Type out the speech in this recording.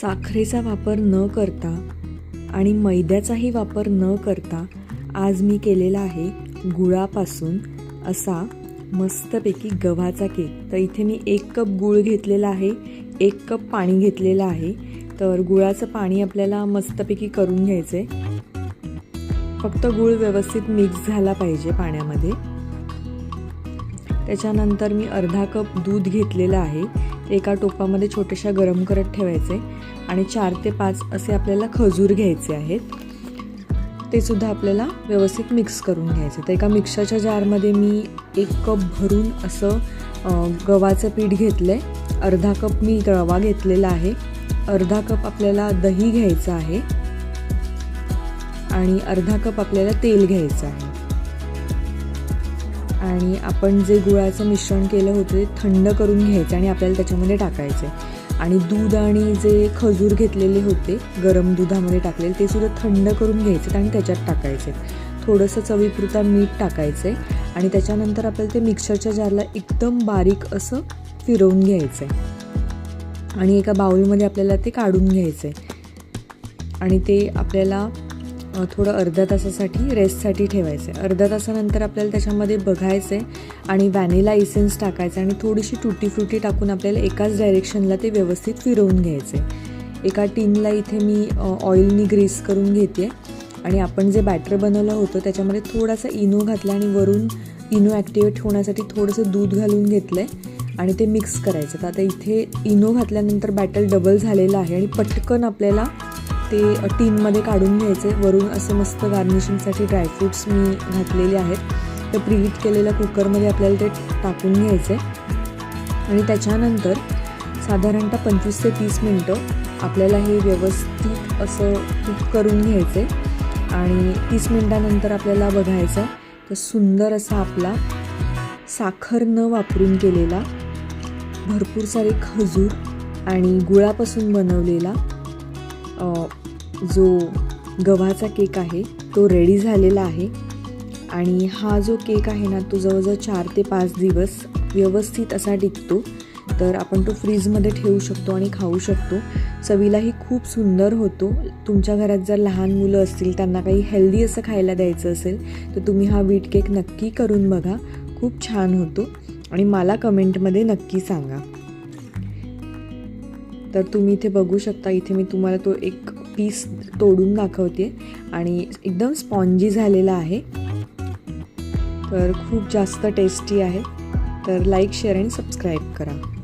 साखरेचा वापर न करता आणि मैद्याचाही वापर न करता आज मी केलेला आहे गुळापासून असा मस्तपैकी गव्हाचा केक. तर इथे मी एक कप गूळ घेतलेला आहे एक कप पाणी घेतलेलं आहे. तर गुळाचं पाणी आपल्याला मस्तपैकी करून घ्यायचं आहे फक्त गूळ व्यवस्थित मिक्स झाला पाहिजे पाण्यामध्ये. त्याच्यानंतर मी अर्धा कप दूध घेतलेलं आहे. ते एका टोपामध्ये छोट्याशा गरम करत ठेवायचे आणि चार ते पाच असे आपल्याला खजूर घ्यायचे आहेत. ते सुद्धा आपल्याला व्यवस्थित मिक्स करून घ्यायचं. तर एका मिक्सरच्या जारमध्ये मी एक कप भरून असं गव्हाचं पीठ घेतलं आहे अर्धा कप मी रवा घेतलेला आहे. अर्धा कप आपल्याला दही घ्यायचं आहे. आणि अर्धा कप आपल्याला तेल घ्यायचं आहे. आणि आपण जे गुळाचं मिश्रण केलं होतं ते थंड करून घ्यायचं आणि आपल्याला त्याच्यामध्ये टाकायचे आणि दूध आणि जे खजूर घेतलेले होते गरम दुधामध्ये टाकलेले ते सुद्धा थंड करून घ्यायचे आणि त्याच्यात टाकायचे थोडंसं चवीपुरता मीठ टाकायचं आहे आणि त्याच्यानंतर आपल्याला ते मिक्सरच्या जारला एकदम बारीक असं फिरवून घ्यायचं आहे. आणि एका बाऊलमध्ये आपल्याला ते काढून घ्यायचं आहे. आणि ते आपल्याला थोडं अर्ध्या तासासाठी रेस्टसाठी ठेवायचं आहे अर्ध्या तासानंतर आपल्याला त्याच्यामध्ये बघायचं आहे आणि व्हॅनिला इसेन्स टाकायचं आणि थोडीशी तुटी फ्रुटी टाकून आपल्याला एकाच डायरेक्शनला ते व्यवस्थित फिरवून घ्यायचं आहे एका टीनला इथे मी ऑइलनी ग्रीस करून घेते आणि आपण जे बॅटर बनवलं होतं त्याच्यामध्ये थोडासा इनो घातला आणि वरून इनो ॲक्टिवेट होण्यासाठी थोडंसं दूध घालून घेतलं आहे आणि ते मिक्स करायचं तर आता इथे इनो घातल्यानंतर बॅटर डबल झालेलं आहे आणि पटकन आपल्याला ते टीनमध्ये काढून घ्यायचे. वरून असे मस्त गार्निशिंगसाठी ड्रायफ्रूट्स मी घातलेले आहेत. तर प्रीहीट केलेल्या कुकरमध्ये आपल्याला ते टाकून घ्यायचे. आणि त्याच्यानंतर साधारणतः पंचवीस ते तीस मिनटं आपल्याला हे व्यवस्थित असं कुक करून घ्यायचे. आणि तीस मिनटानंतर आपल्याला बघायचं तर सुंदर असा आपला साखर न वापरून केलेला भरपूर सारे खजूर आणि गुळापासून बनवलेला जो गव्हाचा केक आहे तो रेडी झालेला आहे. आणि हा जो केक आहे ना तो जवळजवळ चार ते पाच दिवस व्यवस्थित असा टिकतो. तर आपण तो फ्रीजमध्ये ठेवू शकतो आणि खाऊ शकतो. चवीलाही खूप सुंदर होतो. तुमच्या घरात जर लहान मुलं असतील त्यांना काही हेल्दी असं खायला द्यायचं असेल तर तुम्ही हा वीट केक नक्की करून बघा. खूप छान होतो. आणि मला कमेंटमध्ये नक्की सांगा. तर तुम्ही इथे बघू शकता इथे मी तुम्हाला तो एक पीस तोडून दाखवते. आणि एकदम स्पॉन्जी झालेला आहे. तर खूप जास्त टेस्टी आहे. तर लाईक शेअर अँड सबस्क्राईब करा.